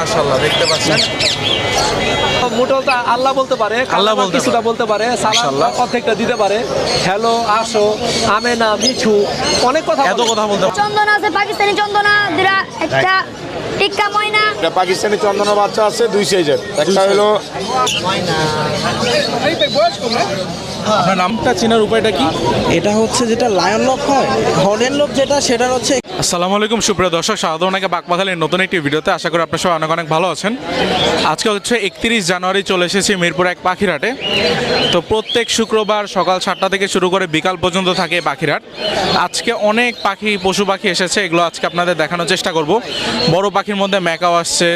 মাশাআল্লাহ দেখতে পাচ্ছেন। মোটল তো আল্লাহ বলতে পারে আল্লাহ বলতে কিছুটা বলতে পারে সালাম অর্ধেকটা দিতে পারে। হ্যালো আসো আমেনা মিঠু অনেক কথা এত। কথা বলতে। চন্দনা আছে পাকিস্তানি চন্দনা দুটা একটা টিক্কা ময়না। এটা পাকিস্তানি চন্দনা বাচ্চা আছে দুই সাইজের একটা হলো আপনার নামটা চেনার উপায়টা কি? এটা হচ্ছে যেটা লায়ন লক হয় হর্নের লক যেটা সেটা হচ্ছে আসসালামু আলাইকুম সুপ্রিয় দর্শক স্বাগত ওনাকে নতুন একটি ভিডিওতে। আশা করি আপনার সবাই অনেক অনেক ভালো আছেন। আজকে হচ্ছে একত্রিশ জানুয়ারি চলে এসেছি মিরপুর এক পাখিরহাটে। তো প্রত্যেক শুক্রবার সকাল সাতটা থেকে শুরু করে বিকাল পর্যন্ত থাকে এই পাখিরহাট। আজকে অনেক পাখি পশু পাখি এসেছে এগুলো আজকে আপনাদের দেখানোর চেষ্টা করব। বড় পাখির মধ্যে ম্যাকাও আসছে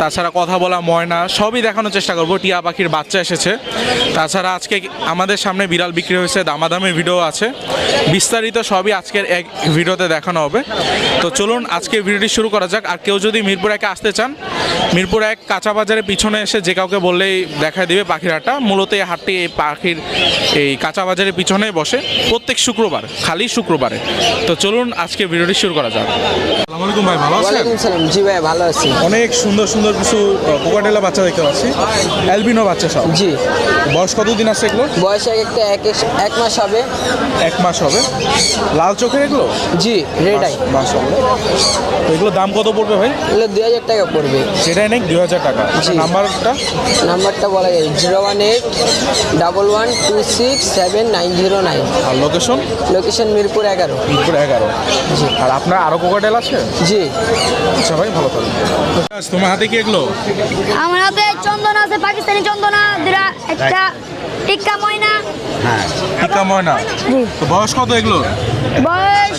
তাছাড়া কথা বলা ময়না সবই দেখানোর চেষ্টা করব। টিয়া পাখির বাচ্চা এসেছে। তাছাড়া আজকে আমাদের সামনে বিড়াল বিক্রি হয়েছে দামাদামি ভিডিও আছে। বিস্তারিত সবই আজকের এক ভিডিওতে দেখানো হবে। তো চলুন আজকে ভিডিওটি শুরু করা যাক। আর কেউ যদি মিরপুর একে আসতে চান মিরপুর এক কাঁচা বাজারের পিছনে এসে যে কাউকে বললেই দেখা দিবে পাখির হাটটা মূলত এই হাটটি এই পাখির এই কাঁচা বাজারের পিছনে বসে প্রত্যেক শুক্রবার খালি শুক্রবারে। তো চলুন আজকে ভিডিওটি শুরু করা যাক। আসসালামু আলাইকুম ভাই ভালো আছেন? জি ভাই ভালো আছি। অনেক সুন্দর সুন্দর কিছু কোকাটেলা বাচ্চা দেখতে পাচ্ছি। অ্যালবিনো বাচ্চা সব। জি। বয়স কতদিন আছে এগুলো বয়স এক একটা এক এক- এক মাস হবে। এক মাস হবে? লাল চোখের এগুলো? জি রেডাই মাস তো এগুলো দাম কত পড়বে ভাই? এগুলো দুই হাজার টাকা পড়বে। সেটাই নেই দুই হাজার টাকা। নাম্বারটা নাম্বারটা বলা যায় zero one eight double one two six seven nine zero nine. আর লোকেশন লোকেশন মিরপুর এগারো। মিরপুর এগারো। জি। আর আপনার আরও কোকাটেল আছে? জি। আচ্ছা ভাই ভালো থাকবেন। তোমার হাতে কি এগুলো? আমার হাতে চন্দনা আছে পাকিস্তানি চন্দনা একটা। টিক্কা ময়না। টিকা ময়না? তো বয়স কত এগুলো বয়স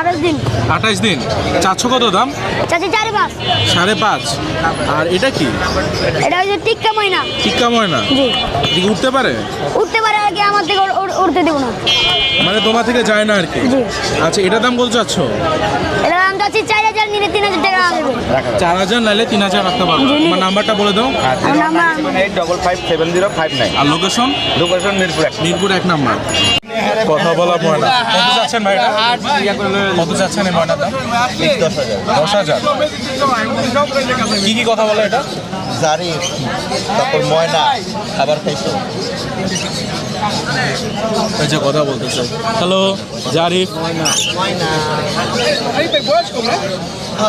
আঠাশ দিন। আঠাইশ দিন। চারশো কত দাম? চাচি চারি পাঁচ। সাড়ে পাঁচ। আর এটা কি? এটা হচ্ছে টিক্কা ময়না। টিকা ময়না? জি। উঠতে পারে? উঠতে পারে আর কি আমার থেকে উড়তে দেবো না। মানে তোমার থেকে যায় না আর কি? আচ্ছা এটার দাম বলতে চাচ্ছ? এটা দাম চার হাজার নিলে তিন হাজার টাকা দেবে চার হাজার নাইলে তিন হাজার রাখতে পারব। আমার নাম্বারটা বলে দাও। Eight double five seven zero five nine আর লোকেশন লোকেশন মিরপুর এক। মিরপুর এক নাম্বার। কথা বলা ময়না। কত চাচ্ছেন ভাই এটা? কত চাচ্ছেন এই ময়নার দাম দশ হাজার। কি কি কথা বলে এটা? জারিফ তারপর ময়না খাবার খাইছো। এই যে কথা বলতেছে হ্যালো জারিফ।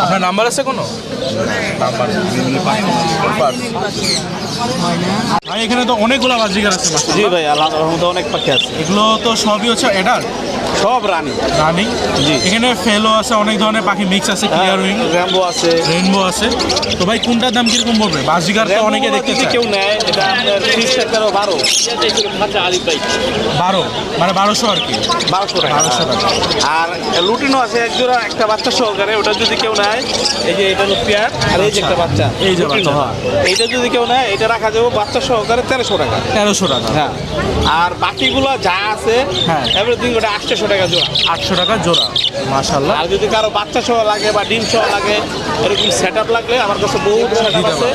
আপনার নাম্বার আছে কোনো? নাম্বার ভাই এখানে তো অনেকগুলো বাজিকার আছে জি ভাই আল্লাহ রহমতে অনেক পাখি আছে। এগুলো তো সবই হচ্ছে এডার সব রানী। রানিং? জি। এখানে ফেলো আছে অনেক ধরনের পাখি মিক্স আছে ক্লিয়ার উইং র্যাম্বো আছে। রেইনবো আছে। তো ভাই কোনটার দাম কীরকম পড়বে? বাজিকার তো অনেকে দেখতে যদি কেউ নেয় এটা আপনার ত্রিশ টাকারও বারো। বারো? মানে বারোশো আর কি? বারোশো টাকা। বারোশো টাকা। আর লুটিনও আছে এক জোড়া একটা বাচ্চা সহকারে ওটা যদি কেউ নেয় এই যে এটা হলো পেয়ার আর এই যে একটা বাচ্চা এই যে বাচ্চা। হ্যাঁ। এইটা যদি কেউ নেয় এটা রাখা যাবে বাচ্চা সহকারে তেরোশো টাকা। তেরোশো টাকা। হ্যাঁ। আর বাকিগুলো যা আছে হ্যাঁ। এভরিথিং ওটা আটশোশো টাকা জোড়া আটশো টাকা জোড়া। মাশাল্লাহ আর যদি কারও বাচ্চা সহ লাগে বা ডিম সহ লাগে এরকম সেট আপ লাগলে আমার কাছে বহুত সেট আপ আছে।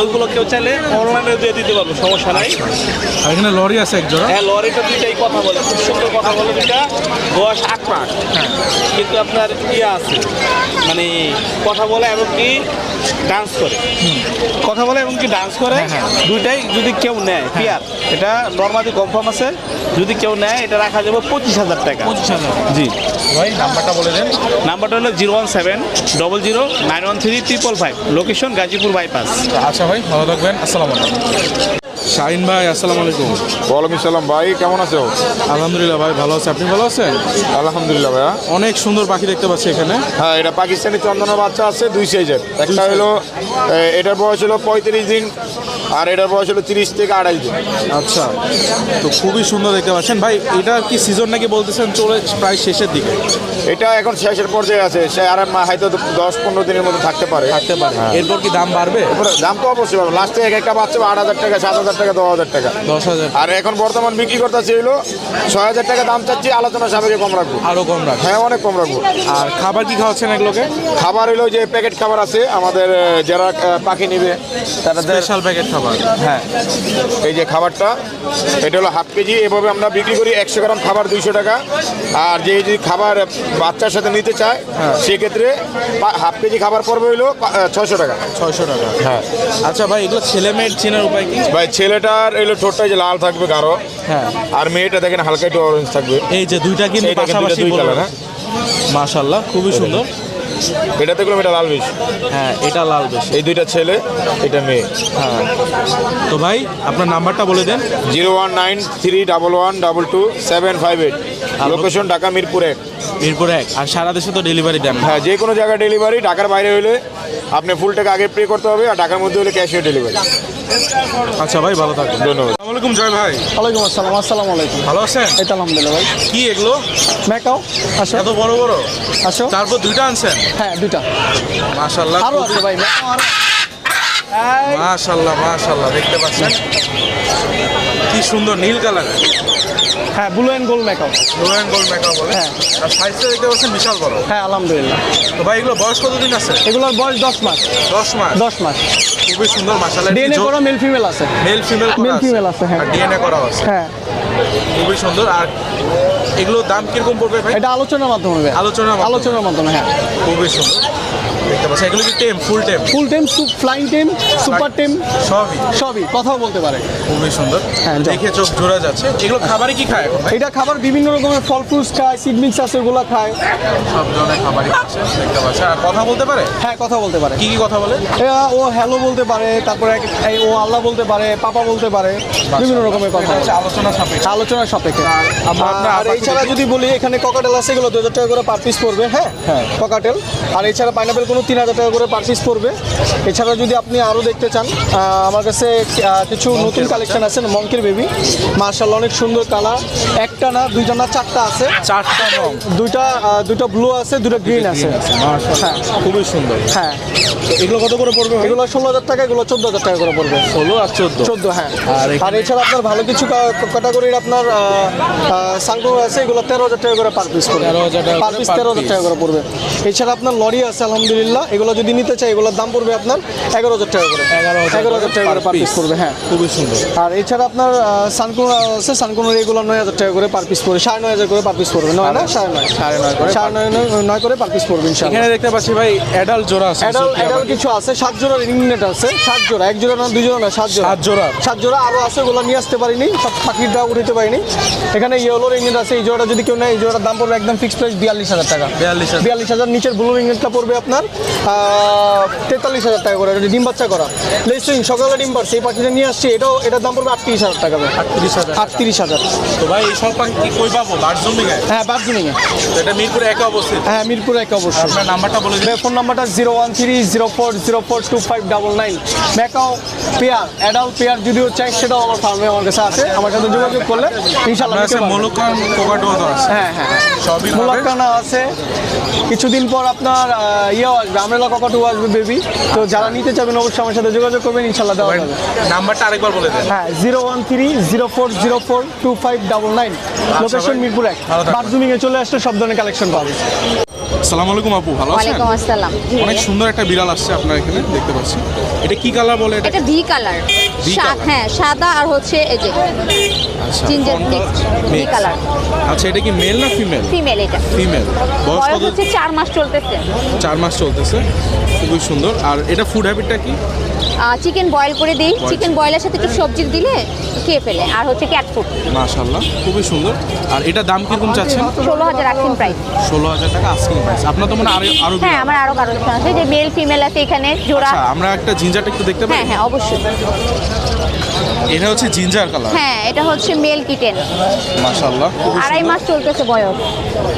ওইগুলো কেউ চাইলে অনলাইনে দিয়ে দিতে পারব সমস্যা নাই। আর এখানে লরি আছে এক জোড়া? হ্যাঁ লরিটা দুইটাই কথা বলে খুব সুন্দর কথা বলে দুইটা। বয়স আট মাস। কিন্তু আপনার ইয়ে আছে মানে কথা বলে এমনকি ডান্স করে। কথা বলে এমনকি ডান্স করে দুইটাই যদি কেউ নেয় পিয়ার এটা নর্মালি কনফার্ম আছে। যদি কেউ নেয় এটা রাখা যাবে পঁচিশ হাজার টাকা। পঁচিশ হাজার। জি। ভাই নাম্বারটা বলে দেন। নাম্বারটা হলো zero one seven double zero nine one three triple five. Location Gazipur bypass. আচ্ছা ভাই ভালো থাকবেন। আসসালামু আলাইকুম। শাহিন ভাই আসসালামু আলাইকুম। ওয়ালাইকুম সালাম ভাই কেমন আছো? আলহামদুলিল্লাহ ভাই ভালো আছে। আপনি ভালো আছেন? আলহামদুলিল্লাহ ভাইয়া। অনেক সুন্দর পাখি দেখতে পাচ্ছি এখানে। হ্যাঁ এটা পাকিস্তানি চন্দনা বাচ্চা আছে দুই সাইজের একটা হলো এটার বয়স হলো পঁয়ত্রিশ দিন। আর এটার বয়স হলো তিরিশ থেকে আড়াইশ দিন। আচ্ছা তো খুবই সুন্দর দেখতে পাচ্ছেন। ভাই এটা কি সিজন নাকি বলতেছেন চলে প্রায় শেষের দিকে? এটা এখন শেষের পর্যায়ে আছে। সে আর হয়তো দশ পনেরো দিনের মতো থাকতে পারে। থাকতে পারে। এরপর কি দাম বাড়বে? দাম তো অবশ্যই পাবে লাস্টে এক একটা বাচ্চা আট হাজার টাকা সাত হাজার টাকা দশ হাজার টাকা। দশ হাজার। আর এখন বর্তমান বিক্রি করতেছি হলো ছয় হাজার টাকা দাম চাচ্ছি আলোচনা সাপেক্ষে কম রাখব। আরও কম রাখ হ্যাঁ অনেক কম রাখব। আর খাবার কি খাওয়াচ্ছেন এগুলোকে খাবার হলো যে প্যাকেট খাবার আছে আমাদের যারা পাখি নিবে তারা স্পেশাল প্যাকেট খাবার। হ্যাঁ। এই যে খাবারটা এটা হলো হাফ কেজি এভাবে আমরা বিক্রি করি একশো গ্রাম খাবার দুইশো টাকা। আর যে যদি খাবার বাচ্চার সাথে নিতে চায় সেক্ষেত্রে পা- হাফ কেজি খাবার পড়বে হইল ছশো টাকা। ছয়শো টাকা। হ্যাঁ। আচ্ছা ভাই এগুলো ছেলে মেয়ের চেনার উপায় কি? ভাই ছেলেটার এলো ঠোঁটটা যে লাল থাকবে গাঢ়। হ্যাঁ। আর মেয়েটা দেখেন হালকা একটু অরেঞ্জ থাকবে। এই যে দুইটা কিন্তু পাশাপাশি দুই কালার হ্যাঁ। মাশাল্লাহ খুবই সুন্দর। এটা দেখলাম এটা লাল বেশ। হ্যাঁ এটা লাল বেশ। এই দুইটা ছেলে এটা মেয়ে। হ্যাঁ। তো ভাই আপনার নাম্বারটা বলে দেন। Zero one nine three double one double two seven five eight. Location Dhaka Mirpur এক। মিরপুর এক। আর সারা দেশে তো ডেলিভারি দেন হ্যাঁ যে কোনো জায়গায় ডেলিভারি ঢাকার বাইরে হলে আপনি ফুল টাকা আগে পে করতে হবে আর টাকার মধ্যে হলে ক্যাশ ডেলিভারি আচ্ছা ভাই ভালো থাকবেন। ধন্যবাদ। আসসালামু আলাইকুম জয় ভাই। ওয়ালাইকুম আসসালাম আসসালামু আলাইকুম। ভালো আছেন? এই তো আলহামদুলিল্লাহ ভাই। কি এগুলো? ম্যাকাও। আসো। এত বড় বড়? আসো। তারপর দুইটা আনছেন? হ্যাঁ দুইটা। মাশাল্লাহ আরও আছে ভাই ম্যাকাও আরও মাশাল্লাহ মাশাল্লাহ দেখতে পাচ্ছেন? কি সুন্দর নীল কালার হ্যাঁ blue and gold macaw blue and gold macaw বলে? হ্যাঁ। আর সাইজটা দেখতে পাচ্ছেন বিশাল বড়। হ্যাঁ আলহামদুলিল্লাহ। তো ভাই এগুলো বয়স কতদিন আছে? এগুলোর বয়স দশ মাস। দশ মাস? দশ মাস। খুবই সুন্দর মাশাল্লাহ ডিএনএ করা মেল ফিমেল আছে। মেল ফিমেল Male female আছে, হ্যাঁ। ডিএনএ করা আছে। হ্যাঁ। খুবই সুন্দর। আর এগুলোর দাম কীরকম পড়বে ভাই? এটা আলোচনার মাধ্যমে হবে। আলোচনার মাধ্যমে। আলোচনার মাধ্যমে হ্যাঁ। খুবই সুন্দর। দেখতে পাচ্ছেন এগুলো কি টেম? ফুল টেম? ফুল টেম ফ্লাইং টেম সুপার টেম সবই? সবই। কথাও বলতে পারে। খুবই সুন্দর। হ্যাঁ, দেখে চোখ জোড়া যাচ্ছে। এগুলো খাবারে কি খায় এখন এটা খাবার বিভিন্ন রকমের ফল ফ্রুটস খায় সিড মিক্স আছে ওগুলো খায়। সব ধরনের খাবারই খাচ্ছে দেখতে পাচ্ছেন আর কথা বলতে পারে? হ্যাঁ কথা বলতে পারে। কি কি কথা বলে? ও হ্যালো বলতে পারে তারপরে ও আল্লাহ বলতে পারে পাপা বলতে পারে বিভিন্ন রকমের কথা আলোচনা সাপেক্ষে। আলোচনার সাপেক্ষে। আর এছাড়া যদি বলি এখানে ককাটেল আছে এগুলো দু হাজার টাকা করে পার পিস পড়বে হ্যাঁ? হ্যাঁ। ককাটেল আর এছাড়া পাইনাপেল কোনো তিন হাজার টাকা করে পার পিস পড়বে এছাড়া যদি আপনি আরও দেখতে চান আমার কাছে কিছু নতুন কালেকশন আছে মঙ্কের বেবি মার্শাল্লাহ অনেক সুন্দর কালার একটা না দুইটা না চারটা আছে। চারটা দুইটা দুইটা ব্লু আছে দুইটা গ্রিন আছে। হ্যাঁ। খুবই সুন্দর। হ্যাঁ। এগুলো কত করে পড়বে এগুলো ষোলো হাজার টাকা এগুলো চোদ্দ হাজার টাকা করে পড়বে। ষোলো আর চোদ্দ? চোদ্দ হ্যাঁ। আর এছাড়া আপনার ভালো কিছু ক্যাটাগরির আপনার সাংগ্রহ আছে এগুলো তেরো হাজার টাকা করে পার পিস পড়বে 13,000 টাকা পার পিস তেরো হাজার টাকা করে পড়বে। এছাড়া আপনার লরি আছে আলহামদুলিল্লাহ। এগুলো যদি নিতে চাই এগুলোর দাম পড়বে আপনার এগারো হাজার টাকা করে। এগারো হাজার টাকা করে পার পিস পড়বে হ্যাঁ। খুবই সুন্দর। আর এছাড়া আপনার সানকুন আছে সানকুনের এগুলো নয় হাজার টাকা করে পার পিস পড়বে সাড়ে নয় হাজার করে পার পিস পড়বে নয় না? সাড়ে নয়। সাড়ে নয় করে সাড়ে নয় নয়- করে পার পিস পড়বে এখানে দেখতে পাচ্ছি ভাই অ্যাডাল্ট জোড়া আছে অ্যাডাল অ্যাডাল কিছু আছে সাত জোড়া রিং নেট আছে সাত জোড়া এক জোড়া না দুই জোড়া না সাত জোড়া। সাত জোড়া। সাত জোড়া আরও আছে ওগুলো নিয়ে আসতে পারিনি সব পাখিটা উঠাতে পারিনি। এখানে ইয়েলো রিং নেট আছে এই জোড়াটা যদি কেউ নেয় এই জোড়ার দাম পড়বে একদম ফিক্সড প্রাইস বিয়াল্লিশ হাজার টাকা। 42,000 বিয়াল্লিশ হাজার নিচের ব্লু রিং নেটটা পড়বে আপনার তেতাল্লিশ হাজার টাকা করে ডিম বাচ্চা করা। লেসিং সকালে ডিম পারছে এই পাখিটা নিয়ে আসছে এটাও এটার দাম পড়বে আটত্রিশ হাজার টাকা আটত্রিশ হাজার। আটত্রিশ হাজার। তো ভাই এই সব পাখি কি কই পাবো? বারজুমি হ্যাঁ বার্জিনিংয়ে এটা মিরপুরে একে অবস্থিত। হ্যাঁ মিরপুর এক অবশ্যই আপনার নাম্বারটা বলে দিন। ফোন নাম্বারটা zero one three zero four zero four two five double nine. Macaw pair adult pair যদিও চাই সেটাও আমার ফার্মে আমার কাছে আছে। আমার সাথে যোগাযোগ করলে। মলুকান কোকাটো আছে? হ্যাঁ হ্যাঁ সবই পাবে। আছে। কিছুদিন পর আপনার ইয়ে ইয়েও আসবে আমরেলা ককাটু আসবে বেবি তো যারা নিতে চাবেন অবশ্যই আমার সাথে যোগাযোগ করবেন ইনশাল্লাহ দেওয়া যাবে। নাম্বারটা আরেকবার বলে দেন। হ্যাঁ zero one three zero four zero four two five double nine. Location ভাই। মিরপুর এক। বাথরুমিংয়ে চলে আসলে সব ধরনের কালেকশন পাবে আসসালামু আলাইকুম আপু ভালো আছেন? ওয়ালাইকুম আসসালাম। অনেক সুন্দর একটা বিড়াল আসছে আপনার এখানে দেখতে পাচ্ছি। এটা কি কালার বলে এটা ভি কালার। হ্যাঁ সাদা আর হচ্ছে এই যে আচ্ছা জিঞ্জার ভি কালার। আচ্ছা এটা কি মেল না ফিমেল ফিমেল এটা। ফিমেল বয়স কত? হচ্ছে চার মাস চলতেছে। চার মাস চলতেছে খুবই সুন্দর। আর এটা ফুড হ্যাবিটটা কি? চিকেন বয়েল করে দিই। চিকেন বয়েলের সাথে একটু সবজি দিলে খেয়ে ফেলে আর হচ্ছে ক্যাট ফুড মাশাআল্লাহ খুবই সুন্দর। আর এটা দাম কীরকম চাচ্ছেন? ষোলো হাজার আস্কিং প্রাইস ষোলো হাজার টাকা আস্কিং প্রাইস আপনার তো মনে আরও আরও হ্যাঁ আমার আরও কারণ আছে যে মেল ফিমেল আছে এখানে জোড়া। আচ্ছা আমরা একটা জিঞ্জারটা একটু দেখতে পাই হ্যাঁ হ্যাঁ অবশ্যই। এটা হচ্ছে জিঞ্জার কালার? হ্যাঁ এটা হচ্ছে মেল কিটেন। মাশাল্লাহ খুবই আড়াই মাস চলতেছে বয়স।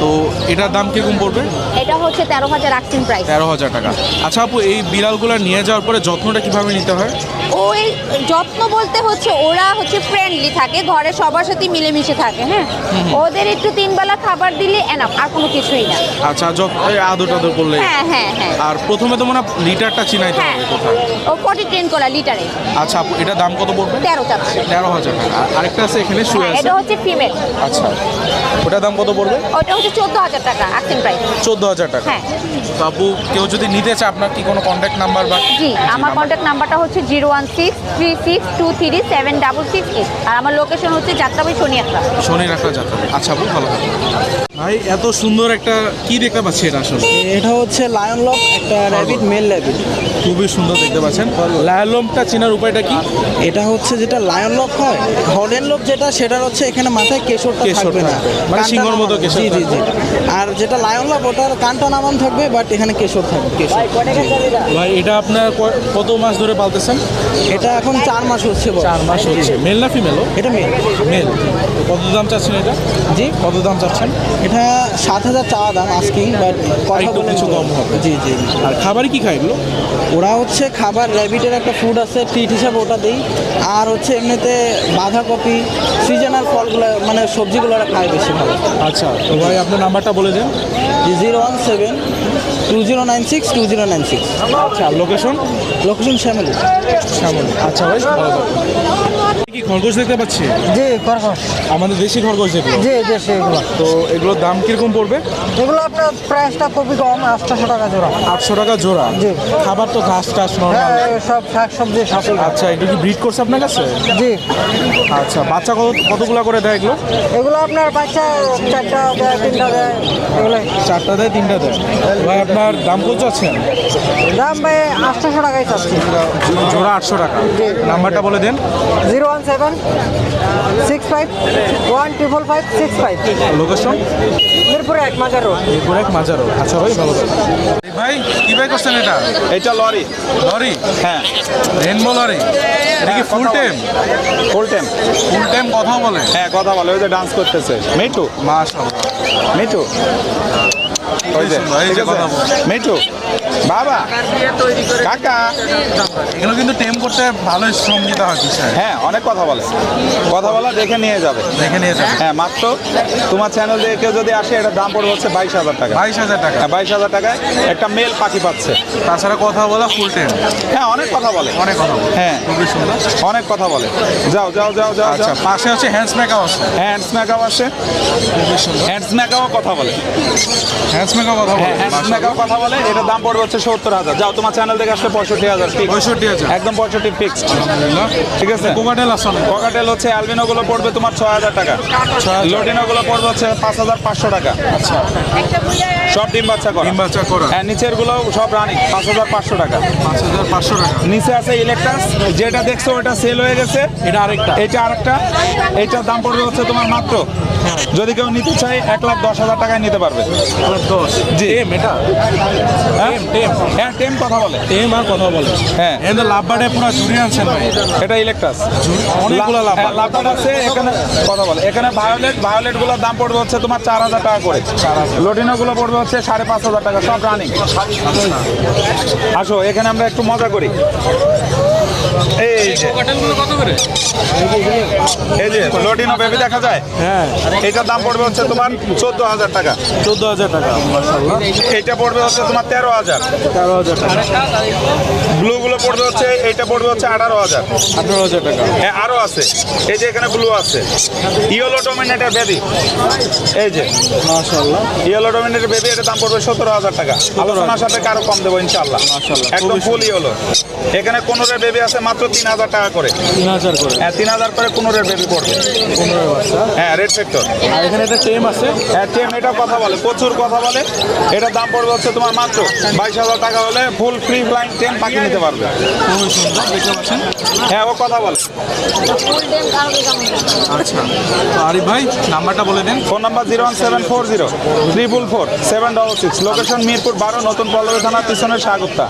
তো এটার দাম কীরকম পড়বে? এটা হচ্ছে তেরো হাজার প্রাইস তেরো হাজার টাকা। আচ্ছা আপু এই বিড়ালগুলো নিয়ে যাওয়ার পরে যত্নটা কীভাবে নিতে হয়? ওই যত্ন বলতে হচ্ছে ওরা হচ্ছে ফ্রেন্ডলি থাকে ঘরে সবার সাথে মিলেমিশে থাকে হ্যাঁ? ওদের একটু তিন বেলা খাবার দিলে এনাফ আর কোনো কিছুই না। আচ্ছা আদর টাদর করলে। হ্যাঁ হ্যাঁ হ্যাঁ। আর প্রথমে তো মনে লিটারটা চিনাইতে হ্যাঁ হবে কোথায়? ও পটি ট্রেন করা লিটারে। আচ্ছা আপু এটা দাম কত পড়বে? তেরো চাচ্ছে তেরো হাজার টাকা আরেকটা আছে এখানে শুয়ে হ্যাঁ আছে। এটা হচ্ছে ফিমেল আচ্ছা ওটার দাম কত পড়বে? ওটা হচ্ছে চোদ্দ হাজার টাকা আক্সিন প্রাইস চোদ্দ হাজার টাকা। হ্যাঁ। তো কেউ যদি নিতে চায় আপনার কি কোনো কন্ট্যাক্ট নাম্বার বা জি আমার কন্ট্যাক্ট নাম্বারটা হচ্ছে zero one six three six two three seven double six আর আমার লোকেশন হচ্ছে যাত্রাবাড়ি শনিয়াত্রা শনি রাখা যাবে আচ্ছা আপু ভালো ভাই এত সুন্দর একটা কি দেখতে পাচ্ছি এটা আসলে? এটা হচ্ছে লায়ন লক একটা র্যাবিট মেল র্যাবিট খুবই সুন্দর দেখতে পাচ্ছেন। লায়ালমটা চেনার উপায়টা কি? এটা হচ্ছে যেটা লায়ন লক হয় হরেন লক যেটা সেটা হচ্ছে এখানে মাথায় কেশরটা কেশর থাকবে না। মানে সিংহর মতো। কেশর জি জি জি। আর যেটা লায়ন লক ওটার কানটা নামান থাকবে বাট এখানে কেশর থাকবে কেশর। ভাই এটা? আপনার কত মাস ধরে পালতেছেন? এটা এখন চার মাস হচ্ছে। চার মাস হচ্ছে। মেল না ফিমেলও এটা মেল মেল কত দাম চাচ্ছেন এটা? জি। কত দাম চাচ্ছেন? এটা সাত হাজার চাওয়া দাম আজকিং বাট কথা কিছু কম হবে। জি জি। আর খাবারই কি খায় এগুলো? ওরা হচ্ছে খাবার র্যাবিটের একটা ফুড আছে ট্রিট হিসাবে ওটা দিই। আর হচ্ছে এমনিতে বাঁধাকপি সিজনাল ফলগুলো মানে সবজিগুলো ওরা খায় বেশি ভালো। আচ্ছা তো ভাই আপনার নাম্বারটা বলে দেন। Zero one seven two zero nine six two zero nine six. আচ্ছা লোকেশন লোকেশন শ্যামলি। শ্যামলি। আচ্ছা ভাই ভালো। কি খরগোশ দেখতে পাচ্ছি? জি খরগোশ। আমাদের দেশি খরগোশ যেগুলো। জি দেশে এগুলো। তো এগুলোর দাম কীরকম পড়বে? এগুলো আপনার প্রাইসটা খুবই কম আটশোশো টাকা জোড়া। আটশো টাকা জোড়া? জি। খাবার তো ঘাস টাস নর্মাল সব শাক সবজি সাথে আচ্ছা এটা কি ব্রিড করছে আপনার কাছে? জি। আচ্ছা বাচ্চা কত কতগুলা করে দেয় এগুলো? এগুলো আপনার বাচ্চা চারটা দেয় তিনটা দেয় এগুলো চারটা দেয় তিনটা দেয়। ভাই আপনার দাম কত আছেন দাম ভাই আটশোশো টাকাই চাচ্ছি। জোড়া আটশো টাকা। নাম্বারটা বলে দেন। Zero one seven six five one triple five six five location মিরপুরে এক মাজার রোড। এরপর এক মাজারও আচ্ছা ভাই ভালো ভাই কি ভাই করছেন এটা? এটা লরি। লরি? হ্যাঁ। Rainbow lory? এটা কি full time full time full time কথা বলে? হ্যাঁ কথা বলে। ওই যে ডান্স করতেছে। মিঠু। মাশাআল্লাহ। মিঠু। ওই যে এই আছে? বাবা কাকা। এগুলো কিন্তু টেম করতে ভালো শ্রম দিতে হয় হ্যাঁ অনেক কথা বলে। কথা বলা দেখে নিয়ে যাবে। দেখে নিয়ে যাবে। হ্যাঁ মাত্র তোমার চ্যানেল থেকে কেউ যদি আসে এটার দাম পড়বে হচ্ছে বাইশ হাজার টাকা। বাইশ হাজার টাকা। হ্যাঁ বাইশ হাজার টাকায় একটা মেল পাখি পাচ্ছে। তাছাড়া কথা বলা ফুল টাইম হ্যাঁ অনেক কথা বলে। অনেক কথা বলে। হ্যাঁ খুবই সুন্দর। অনেক কথা বলে। যাও যাও যাও যাও আচ্ছা পাশে হচ্ছে হ্যান্ডস মেকআপ আছে। হ্যান্ডস মেকআপ আসে খুবই সুন্দর। হ্যান্ডস মেকআপ কথা বলে। হ্যান্ডস মেকআপ কথা বলে। হ্যাঁ হ্যান্ডস মেকআপ কথা বলে। এটার দাম পড়বে হচ্ছে সত্তর হাজার। যাও তোমার চ্যানেল থেকে আসলে পঁয়ষট্টি হাজার পঁয়ষট্টি হাজার। একদম পঁয়ষট্টি ফিক্সড ঠিক আছে? কোকাটেল অনেক। ককাটেল হচ্ছে অ্যালবিনো গুলো পড়বে তোমার ছয় হাজার টাকা। লোডিনো গুলো পড়বে হচ্ছে পাঁচ হাজার পাঁচশো টাকা। আচ্ছা। সব ডিম বাচ্চা করা। ডিম বাচ্চা করা। হ্যাঁ নিচেরগুলো সব রানি পাঁচ হাজার পাঁচশো টাকা। পাঁচ হাজার পাঁচশো টাকা। নিচে আছে ইলেকট্রাস যেটা দেখছ ওটা সেল হয়ে গেছে। এটা আরেকটা। এটা আরেকটা। এইটার দাম পড়বে হচ্ছে তোমার মাত্র যদি কেউ নিতে চাই এক লাখ দশ হাজার টাকায় নিতে পারবে। জি। টেম এটা? হ্যাঁ? টেম হ্যাঁ টেম কথা বলে। টেম আর কথা বলে। হ্যাঁ। এখানে লাভবাটে পুরো ঝুড়ি আনছেন ভাই। এটা ইলেকট্রাস অনেকগুলো লাভ লাভবাট আছে এখানে কথা বলে। এখানে ভায়োলেট ভায়োলেটগুলোর দাম পড়বে হচ্ছে তোমার চার হাজার টাকা করে। লোডিনো গুলো পড়বে হচ্ছে সাড়ে পাঁচ হাজার টাকা সব রানিং আসো এখানে আমরা একটু মজা করি। এই যে। কত এই যে লোডিনো বেবি দেখা যায়? হ্যাঁ। এটার দাম পড়বে হচ্ছে তোমার চোদ্দ হাজার টাকা। চোদ্দ হাজার টাকা এইটা পড়বে হচ্ছে তোমার তেরো হাজার। তেরো হাজার টাকা। ব্লু গুলো পড়বে হচ্ছে এইটা পড়বে হচ্ছে আঠারো হাজার। আঠারো হাজার টাকা। হ্যাঁ আরও আছে। এই যে এখানে ব্লু আছে। ইয়েলো ডোমিনেটের বেবি এই যে। মাশাল্লাহ ইয়েলো ডোমিনেটের বেবি এটার দাম পড়বে সতেরো হাজার টাকা। আলোচনার সাথে কারও কম দেবো ইনশাল্লাহ একদম ফুল ইয়েলো এখানে বেবি আছে মাত্র তিন হাজার টাকা করে। তিন হাজার করে। হ্যাঁ তিন হাজার করে কোনোরের বেবি পড়বে। পনেরো বাচ্চা হ্যাঁ? রেড সেক্টর আর এখানে একটা টেম আছে। হ্যাঁ টেম এটা কথা বলে প্রচুর কথা বলে। এটার দাম পড়বে হচ্ছে তোমার মাত্র বাইশ হাজার টাকা হলে ফুল ফ্রি ফ্লাইং টেম পাখি নিতে পারবে। হ্যাঁ ও কথা বলে। আচ্ছা আরিফ ভাই নাম্বারটা বলে দেন। Phone number zero one seven four zero triple four seven double six. Location Mirpur বারো নতুন পল্লবী থানার পিছনের সাগুপ্তা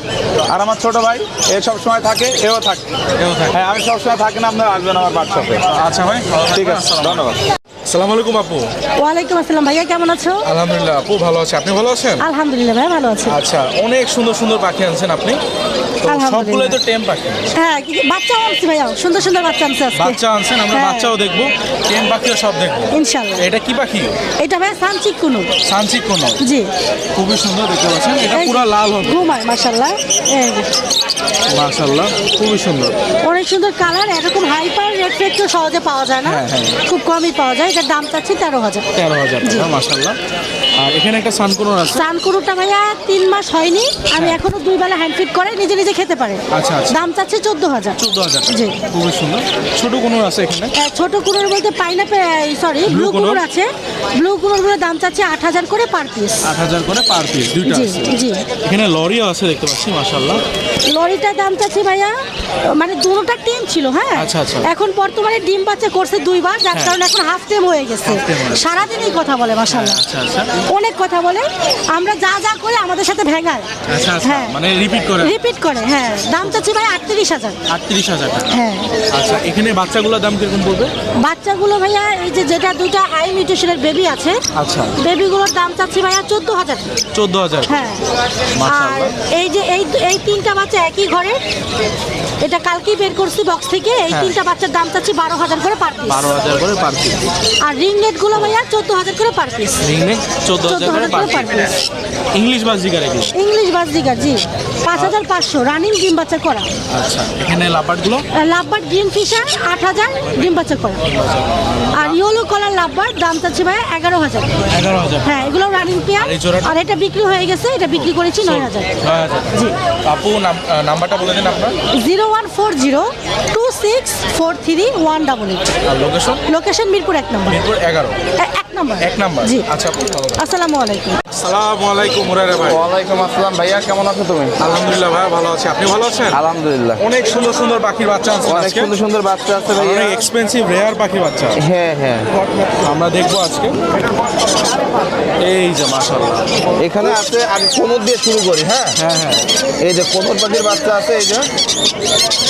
আর আমার ছোট ভাই এ সব সময় থাকে এও থাকে। হ্যাঁ আমি সবসময় থাকি না আপনার আসবেন আমার হোয়াটসঅ্যাপে আচ্ছা ভাই ঠিক আছে ধন্যবাদ। আসসালামু আলাইকুম আপু। ওয়ালাইকুম আসসালাম। ভাইয়া কেমন আছো? আলহামদুলিল্লাহ আপু ভালো আছে। আপনি ভালো আছেন? আলহামদুলিল্লাহ ভাই ভালো আছি। আচ্ছা অনেক সুন্দর সুন্দর পাখি আনছেন আপনি। সবগুলোই তো টেম পাখি। হ্যাঁ বাচ্চা আনছি ভাইয়া। সুন্দর সুন্দর বাচ্চা আনছে বাচ্চা আনছেন আমরা হ্যাঁ, বাচ্চাও দেখব। টেম পাখিও সব দেখব। ইনশাল্লাহ এটা কি পাখি? এটা ভাইয়া সানচিক কুনু সানসিক কোন জি। খুবই সুন্দর দেখতে পাচ্ছেন। এটা পুরো লাল হবে। ঘুমায় যে। মাশাল্লাহ খুবই সুন্দর। অনেক সুন্দর কালার এরকম হাইপার রেড ফ্লেক্টর সহজে পাওয়া যায় না। হ্যাঁ, হ্যাঁ। খুব কমই পাওয়া যায়। এটার দাম চাচ্ছি তেরো হাজার। তেরো হাজার টাকা মাশাল্লাহ আর এখানে একটা সানকুনোর আছে? সানকুরুটা ভাইয়া তিন মাস হয়নি। আমি এখনও দুই বেলা হ্যান্ড ফিট করে নিজে নিজে খেতে পারে। আচ্ছা, আচ্ছা। দাম চাচ্ছে চোদ্দ হাজার। চোদ্দ হাজার জি। খুবই সুন্দর। ছোট কোনোর আছে এখানে? ছোট কুড়োর বলতে পাইনাপে সরি ব্লু কুনুর? আছে। ব্লু দাম চাচ্ছে আট হাজার করে পার পিস আট হাজার করে পার পিস দুইটা আছে। জি। এখানে লরিও আছে দেখতে পাচ্ছি লরিটার দাম চাচ্ছে ভাইয়া মানে দুটোটা টিম ছিল হ্যাঁ? আচ্ছা, আচ্ছা। এখন বর্তমানে ডিম বাচ্চা করছে দুইবার যার হ্যাঁ। কারণে এখন হাফ টেম হয়ে গেছে। হয়ে- সারাদিনই কথা বলে মাসাল্লাহ আচ্ছা আচ্ছা। অনেক কথা বলে। আমরা যা যা করে আমাদের সাথে ভেঙায় আচ্ছা আচ্ছা হ্যাঁ। মানে রিপিট করে। রিপিট করে হ্যাঁ। দাম চাচ্ছি ভাই আটত্রিশ হাজার। আটত্রিশ হাজার টাকা। হ্যাঁ। আচ্ছা এখানে বাচ্চাগুলোর দাম কীরকম পড়বে? বাচ্চাগুলো ভাইয়া এই যে যেটা দুইটা হাই নিউট্রিশনের বেবি আছে আচ্ছা। বেবিগুলোর দাম চাচ্ছি ভাইয়া চোদ্দ হাজার। চোদ্দ হাজার। হ্যাঁ। আর এই যে এই এই তিনটা বাচ্চা একই ঘরে এটা কালকেই বের করছি বক্স থেকে এই হ্যাঁ। তিনটা বাচ্চার দাম চাচ্ছি বারো হাজার করে পার পিস বারো হাজার করে পার পিস আর রিং নেটগুলো ভাইয়া চোদ্দ হাজার করে পার পিস রিংনে চোদ্দ হাজার পার পিস ইংলিশ বাস জিগার এগুলো। ইংলিশ বাস দিগার জি। পাঁচ হাজার পাঁচশো রানিং ডিম বাচ্চা করা। আচ্ছা এখানে লাপাটগুলো লাভবার গ্রিন ফিশার আট হাজার ডিম বাচ্চা করা। আর ইয়েলো কলার লাভবার দাম চাচ্ছি ভাইয়া এগারো হাজার। এগারো হাজার। হ্যাঁ এগুলো রানিং পেয়ার আর এটা বিক্রি হয়ে গেছে এটা বিক্রি করেছি নয় হাজার। নয় আপু নাম্বারটা বলে দিন আপনার। Zero one four zero two six four three one double eight. আর লোকেশন লোকেশন মিরপুর এক নম্বর। মিরপুর এগারো। নম্বর? এক নাম্বার। জি। আচ্ছা আপু ভালো থাকবেন। আসসালামু আলাইকুম। আসসালামু আলাইকুম মুরারে ভাই। ওয়ালাইকুম আসসালাম ভাইয়া কেমন আছো তুমি? আলহামদুলিল্লাহ ভাই ভালো আছি। আপনি ভালো আছেন? আলহামদুলিল্লাহ। অনেক সুন্দর সুন্দর পাখির বাচ্চা আছেন অনেক সুন্দর সুন্দর বাচ্চা আছে অনেক এক্সপেন্সিভ রেয়ার পাখির বাচ্চা হ্যাঁ হ্যাঁ। আমরা দেখব আজকে। এই যে মাশাআল্লাহ। এখানে আছে আমি কোমর দিয়ে শুরু করি হ্যাঁ? হ্যাঁ হ্যাঁ। এই যে কোমর পাখির বাচ্চা আছে এই যে।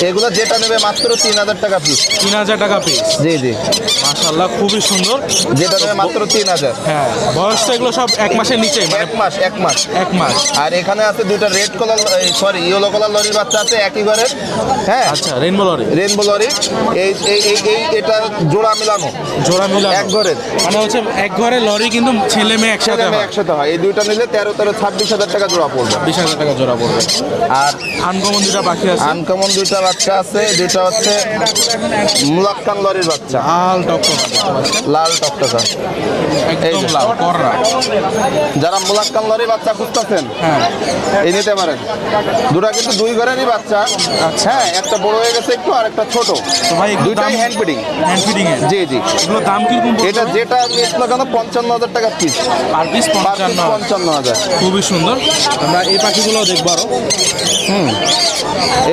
এগুলো যেটা নেবে মাত্র তিন হাজার টাকা পিস তিন হাজার টাকা পিস জি জি। মাশাআল্লাহ খুবই সুন্দর। যেটা নেবে মাত্র তিন হাজার। হ্যাঁ বয়স তো এগুলো সব এক মাসের নিচে মানে এক মাস এক মাস। এক মাস। আর এখানে আছে দুইটা red colour sorry yellow colour লরির বাচ্চা আছে একই ঘরের হ্যাঁ। আচ্ছা রেনবো লরি। Rainbow lory. এই এই এই এটা জোড়া মিলানো। জোড়া মিলা এক ঘরের। মানে হচ্ছে এক ঘরে লরি কিন্তু ছেলে মেয়ে একসাথে হয়। একসাথে হয়। এই দুইটা নিলে তেরো তেরো ছাব্বিশ হাজার টাকা জোড়া পড়বে। বিশ হাজার টাকা জোড়া পড়বে। আর আনকমন দুটা পাখি আছে? আনকমন দুইটা বাচ্চা আছে দুইটা হচ্ছে মুলাক্কান লরির বাচ্চা। লাল টকটক। লাল টকটকা। যারা মুলাক্কান লরি বাচ্চা খুঁজতেছেন হ্যাঁ। এই নিতে পারেন। দুটা কিন্তু দুই ঘরেরই বাচ্চা। হ্যাঁ একটা বড় হয়ে গেছে একটু আর একটা ছোট। দুইটাই হ্যান্ড ফিডিং হ্যান্ড ফিডিং জি জি। দাম কীরকম এটা যেটা নিস না কেন পঞ্চান্ন হাজার টাকা পিস পার পিস পঞ্চান্ন পঞ্চান্ন হাজার। খুবই সুন্দর। আমরা এই পাখিগুলো দেখব আরও।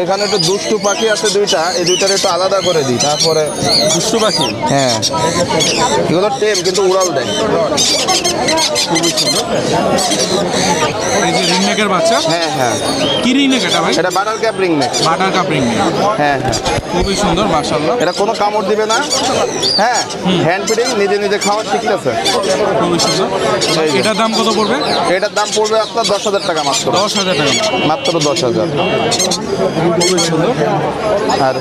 এখানে একটু দুষ্টু পাখি আছে দুইটা। এই দুইটার একটু আলাদা করে দিই তারপরে দুষ্টু পাখি? হ্যাঁ। এগুলো টেম কিন্তু উড়াল দেয় খুবই সুন্দর এই যে রিংনেকের বাচ্চা? হ্যাঁ হ্যাঁ। কি রিংনেক এটা ভাই? এটা butter cap ring butter cup ringneck হ্যাঁ হ্যাঁ। খুবই সুন্দর মাশাআল্লাহ। এটা কোনো কামড় দিবে না। হ্যাঁ হ্যান্ড ফিডিং নিজে নিজে খাওয়া শিখতেছে। খুবই সুন্দর। এটার দাম কত পড়বে? এটার দাম পড়বে আপনার দশ হাজার টাকা মাত্র। দশ হাজার টাকা। মাত্র দশ হাজার। খুবই সুন্দর। আর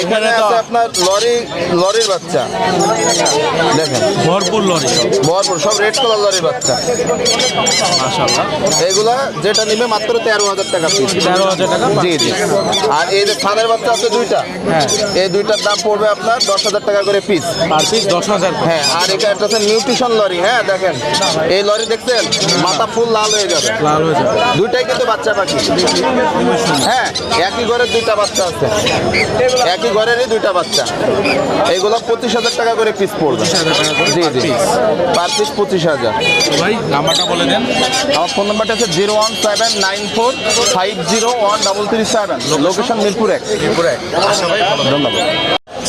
এখানে আছে আপনার লরি লরির বাচ্চা। দেখেন। ভরপুর লরি। ভরপুর সব রেড কালার লরির বাচ্চা। মাশাআল্লাহ। এগুলা যেটা নিবে মাত্র তেরো হাজার টাকা পিস তেরো হাজার টাকা জি জি। আর এই যে থানের বাচ্চা আছে দুইটা হ্যাঁ। এই দুইটার দাম পড়বে আপনার দশ হাজার টাকা করে পিস পার পিস দশ হাজার হ্যাঁ আর এটা একটা আছে নিউট্রিশন লরি হ্যাঁ দেখেন। এই লরি দেখছেন মাথা ফুল লাল হয়ে যাবে। লাল হয়ে যাবে। দুইটাই কিন্তু বাচ্চা পাখি। হ্যাঁ একই ঘরের দুইটা বাচ্চা আছে। একই ঘরেরই দুইটা বাচ্চা। এগুলো পঁচিশ হাজার টাকা করে পিস পড়বে। জি জি। পার পিস পঁচিশ হাজার। ভাই নাম্বারটা বলে দেন। আমার ফোন নাম্বারটা আছে zero one seven nine four five zero one double three seven. Location Mirpur এক। মিরপুর এক। আচ্ছা ভাই ধন্যবাদ।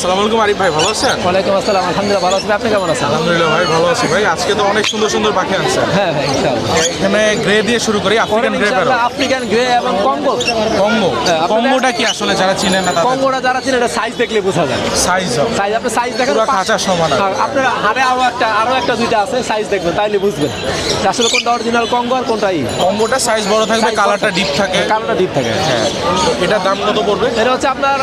আসসালামু আলাইকুম আরিফ ভাই ভালো আছেন? ওয়ালাইকুম আসসালাম আলহামদুলিল্লাহ ভালো আছি। আপনি কেমন আছেন? আলহামদুলিল্লাহ ভাই ভালো আছি ভাই। আজকে তো অনেক সুন্দর সুন্দর পাখি আনছেন। হ্যাঁ হ্যাঁ ইনশাআল্লাহ। এখানে গ্রে দিয়ে শুরু করি African grey parrot African grey এবং কঙ্গো কম্বো হ্যাঁ, কম্বোটা কি আসলে যারা চিনেন না কঙ্গোটা যারা চিনে এটা সাইজ দেখলে বোঝা যায়। সাইজ সাইজ আপনি সাইজ দেখেন পুরো খাঁচা সমান। হ্যাঁ, আপনার হারে আরও একটা আরও একটা দুইটা আছে সাইজ দেখবেন তাইলে বুঝবেন। আসলে কোনটা অরিজিনাল কঙ্গো আর কোনটা ই। কম্বোটা সাইজ বড় থাকবে কালারটা ডিপ থাকে। কালোটা ডিপ থাকে। হ্যাঁ এটার দাম কত পড়বে? এটা হচ্ছে আপনার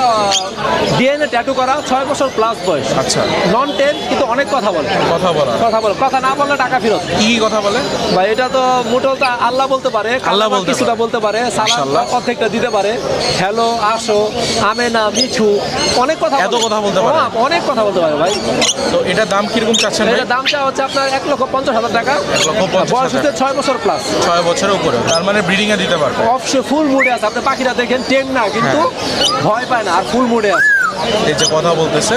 ডিএনএ ট্যাটু করা ছয় বছর প্লাস বয়স। আচ্ছা। নন টেন কিন্তু অনেক কথা বলে। কথা বলা। কথা বলে। কথা না বললে টাকা ফেরত। কি কথা বলে? ভাই এটা তো মোটল তো আল্লাহ বলতে পারে আল্লাহ বলতে কিছুটা বলতে পারে সালাম। অর্ধেকটা দিতে পারে। হ্যালো আসো আমেনা মিছু অনেক কথা এত কথা বলতে পারে? হ্যাঁ, অনেক কথা বলতে পারে ভাই। তো এটার দাম কীরকম চাচ্ছেন এটা দামটা হচ্ছে আপনার এক লক্ষ পঞ্চাশ হাজার টাকা। এক লক্ষ বয়স হচ্ছে ছয় বছর প্লাস ছয় বছরের উপরে। তার মানে ব্রিডিং এ দিতে পারবে। অবশ্য ফুল মুডে আছে। আপনি পাখিটা দেখেন টেন না কিন্তু ভয় পায় না। আর ফুল মুডে এই যে কথা বলতেছে।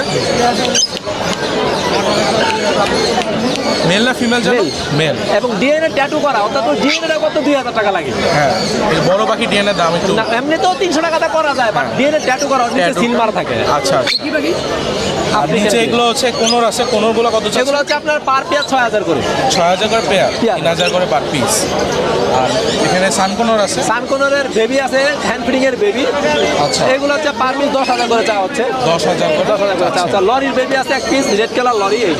মেল না ফিমেল জানো? মেল এবং ডিএনএ ট্যাটু করা অর্থাৎ ডিএনএ কত? দুই হাজার টাকা লাগে। হ্যাঁ বড় পাখি ডিএনএ দাম একটু এমনিতেও তিনশো টাকাটা করা যায় বাট ডিএনএ ট্যাটু করা নিচে Tattoo সিল মারা থাকে। আচ্ছা কি পাখি আর African নিচে। এগুলো হচ্ছে কোনোর আছে কোনোরগুলো কত এগুলো হচ্ছে আপনার পার পেয়ার ছয় হাজার করে। ছয় হাজার করে পেয়ার। তিন হাজার করে পার পিস আর এখানে সানকোনর আছে? সানকোনরের বেবি আছে হ্যান্ড এর বেবি আচ্ছা। এগুলো হচ্ছে পার পিস দশ হাজার করে চাওয়া হচ্ছে। দশ হাজার করে। দশ হাজার করে চাওয়া হচ্ছে। লরির বেবি আছে এক পিস রেড কালার লরি এই।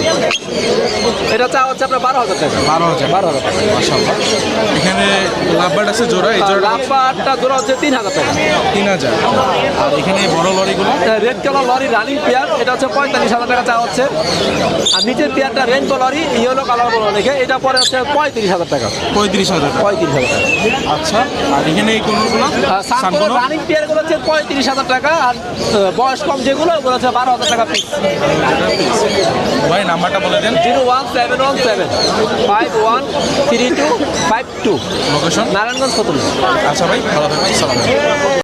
এটা চাওয়া হচ্ছে আপনার বারো হাজার টাকা। বারো হাজার। বারো হাজার টাকা। এখানে লাভবার্ড আছে জোড়া এই জোড়া লাম্বারটা জোড়া হচ্ছে তিন হাজার টাকা। তিন হাজার। আর এখানে বড় লরিগুলো? Red colour lory running pair এটা হচ্ছে পঁয়তাল্লিশ হাজার টাকা চাওয়া হচ্ছে। আর নিচের পেয়ারটা রেঞ্জ লরি ইয়েলো কালার বলো দেখে এটা পরে হচ্ছে পঁয়ত্রিশ হাজার টাকা। পঁয়ত্রিশ হাজার পঁয়ত্রিশ হাজার টাকা। আচ্ছা আর এখানে এই কোনগুলো? রানিং পেয়ারগুলো হচ্ছে পঁয়ত্রিশ হাজার টাকা আর বয়স কম যেগুলো ওগুলো হচ্ছে বারো হাজার টাকা পিস ভাই নাম্বারটা বলে দেন। Zero one seven one seven five one three two five two. Location Narayanganj Fatullah আচ্ছা ভাই ভালো থাকবেন সালাম